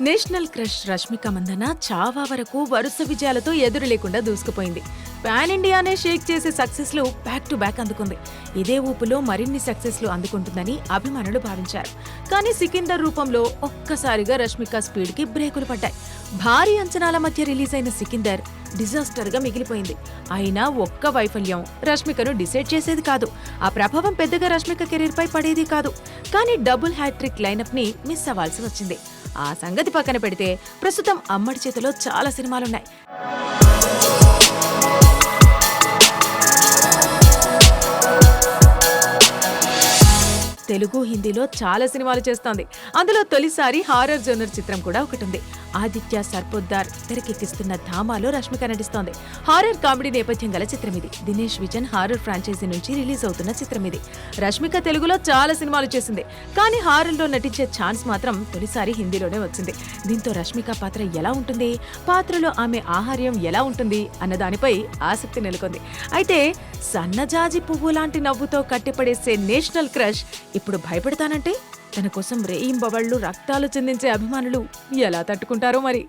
National crush Rashmika Mandanna Chhaava వరకు వరుస విజయాలతో ఎదురు లేకుండా దూసుకుపోయింది. పాన్ ఇండియానే షేక్ చేసే సక్సెస్లు బ్యాక్ టు బ్యాక్ అందుకుంది. ఇదే ఊపులో మరిన్ని సక్సెస్లు అందుకుంటుందని అభిమానులు భావించారు. కానీ సికిందర్ రూపంలో ఒక్కసారిగా రష్మిక స్పీడ్కి బ్రేకులు పడ్డాయి. భారీ అంచనాల మధ్య రిలీజ్ అయిన సికిందర్ డిజాస్టర్గా మిగిలిపోయింది. అయినా ఒక్క వైఫల్యం రష్మికను డిసైడ్ చేసేది కాదు. ఆ ప్రభావం పెద్దగా రష్మిక కెరీర్ పై పడేది కాదు. కానీ డబుల్ హ్యాట్రిక్ లైనప్ని మిస్ అవ్వాల్సి వచ్చింది. ఆ సంగతి పక్కన పెడితే ప్రస్తుతం అమ్మడి చేతిలో చాలా సినిమాలున్నాయి. తెలుగు హిందీలో చాలా సినిమాలు చేస్తోంది. అందులో తొలిసారి హారర్ జోనర్ చిత్రం కూడా ఒకటి ఉంది ఆదిత్య సర్పోద్దార్ తెరకెక్కిస్తున్న ధామాలో రష్మిక నటిస్తోంది. హారర్ కామెడీ నేపథ్యం గల చిత్రం ఇది దినేష్ విజన్ హారర్ ఫ్రాంచైజీ నుంచి రిలీజ్ అవుతున్న చిత్రం ఇది రష్మిక తెలుగులో చాలా సినిమాలు చేసింది. కానీ హారర్లో నటించే ఛాన్స్ మాత్రం తొలిసారి హిందీలోనే వచ్చింది. దీంతో రష్మిక పాత్ర ఎలా ఉంటుంది? పాత్రలో ఆమె ఆహార్యం ఎలా ఉంటుంది? అన్న దానిపై ఆసక్తి నెలకొంది. అయితే సన్నజాజి పువ్వు లాంటి నవ్వుతో కట్టిపడేసే నేషనల్ క్రష్ ఇప్పుడు భయపడతానంటే తన కోసం రేయింబవళ్ళు రక్తాలు చెందించే అభిమానులు ఎలా తట్టుకుంటారో మరి.